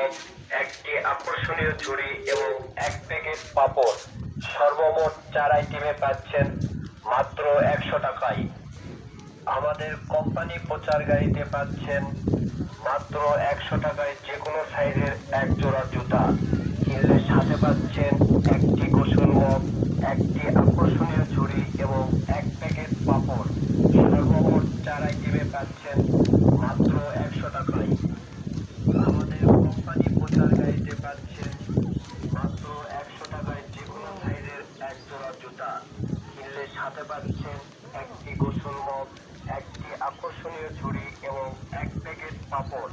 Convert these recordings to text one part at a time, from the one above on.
Mug একটি আকর্ষণীয় ঝুড়ি এবং এক প্যাকেট পাপড়। সর্বমোট চার আইটেমে পাচ্ছেন মাত্র একশো টাকায়। আমাদের কোম্পানি প্রচার গাড়িতে পাচ্ছেন মাত্র একশো টাকায় যে কোনো সাইজের এক জোড়া জুতা কিনলে সাথে পাচ্ছেন একটি গোসল মগ একটি আকর্ষণীয় ঝুড়ি এবং এক প্যাকেট পাপড় সর্বমোট চার আইটেমে পাচ্ছেন মাত্র একশো টাকায় আমাদের কোম্পানি প্রচার গাড়িতে পাচ্ছেন মাত্র একশো টাকায় যে কোনো সাইজের এক জোড়া জুতা সাথে পাচ্ছেন একটি গোসল মগ, একটি আকর্ষণীয় ঝুড়ি এবং এক প্যাকেট পাপড়।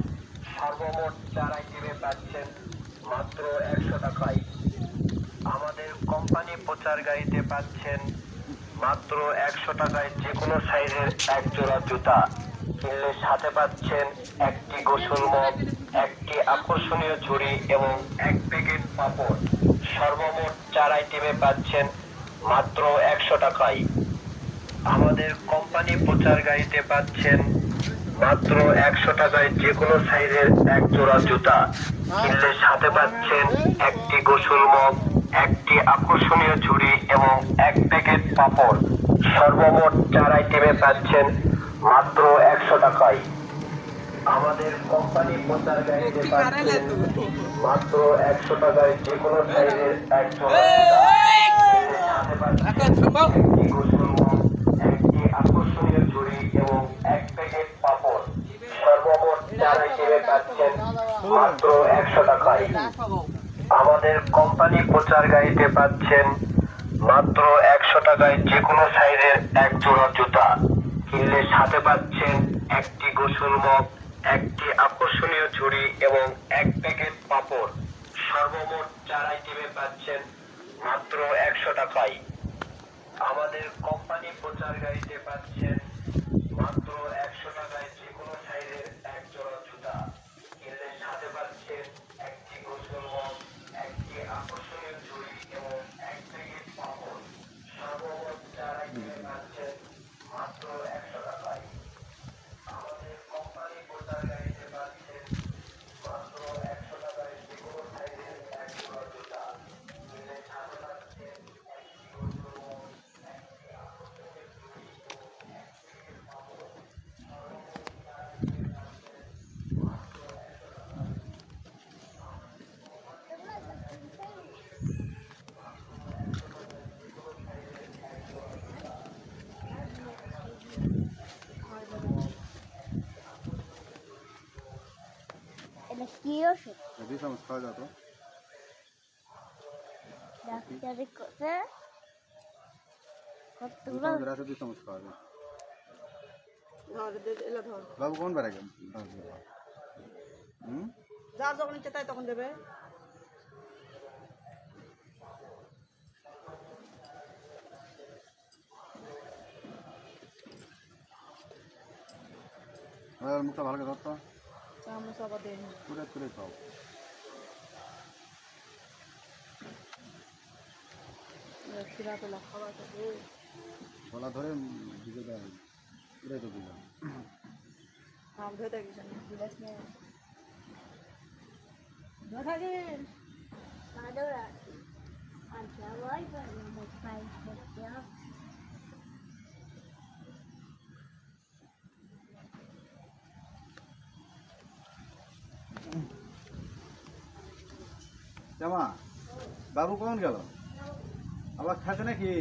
সর্বমোট চার আইটেমে পাচ্ছেন মাত্র একশো টাকায়। আমাদের কোম্পানি প্রচার গাড়িতে পাচ্ছেন মাত্র একশো টাকায় যে কোনো সাইজের এক জোড়া জুতা। কিনলে সাথে পাচ্ছেন একটি গোসল মগ, একটি আকর্ষণীয় ঝুড়ি এবং এক প্যাকেট পাপড়। সর্বমোট চার আইটেমে পাচ্ছেন মাত্র একশো টাকায়। আমাদের কোম্পানি প্রচার গাড়িতে পাচ্ছেন মাত্র একশো টাকায় যে কোনো সাইজের এক জোড়া জুতা কিনলে সাথে পাচ্ছেন একটি গোসল মগ একটি আকর্ষণীয় ঝুড়ি এবং এক প্যাকেট পাপড় সর্বমোট চার আইটেমে পাচ্ছেন মাত্র একশো টাকায় আমাদের কোম্পানি প্রচার গাড়িতে পাচ্ছেন মাত্র একশো টাকায় যে কোনো সাইজের এক জোড়া জুতা সাথে পাচ্ছেন একটি গোসল আকর্ষণীয় ঝুড়ি এবং এক প্যাকেট পাপড়। সর্বমোট চার আইটেমে পাচ্ছেন মাত্র একশো টাকায়। আমাদের কোম্পানি প্রচার গাড়িতে পাচ্ছেন মাত্র একশো টাকায় যে কোনো সাইজের এক জোড়া জুতা। কিনলে সাথে পাচ্ছেন একটি গোসল মগ, একটি আকর্ষণীয় ঝুড়ি এবং এক প্যাকেট পাপড়। সর্বমোট চার আইটেমে পাচ্ছেন মাত্র একশো টাকায়। আমাদের কোম্পানি প্রচার গাড়িতে পাচ্ছেন মাত্র একশো টাকায় যে কোনো সাইজের এক জোড়া জুতা কিনলে সাথে পাচ্ছেন একটি গোসল মগ একটি আকর্ষণীয় ঝুড়ি এবং এক প্যাকেট পাপড় সর্বমোট চার আইটেমে পাচ্ছেন মাত্র একশো টাকায় আমাদের কোম্পানি প্রচার গাড়িতে পাচ্ছেন মাত্র একশো টাকায় যে কোনো সাইজের এক জোড়া জুতা কিনলে সাথে পাচ্ছেন একটি গোসল মগ এটা কি ওষুধ? যদি যেত ডাক্তারে কতগুলো? রাতে ধর দে- এলো ধর। বাবু কোন গেল? হুম? যার যখন ইচ্ছে তাই তখন দেবে। মুখটা ভালো করে ধরতো চামচ আবার দেন পুরে তুলে খাও। সিরাতে খাবার খাবে গলা ধরে দিকে দেয় পুরে তো দিলাম। আম ধরে থাকিস না বিলাস নে ধরে মাদুরা আচ্ছা ওই বলে পাই জামা? বাবু কখন গেল? আবার খাচ্ছে নাকি?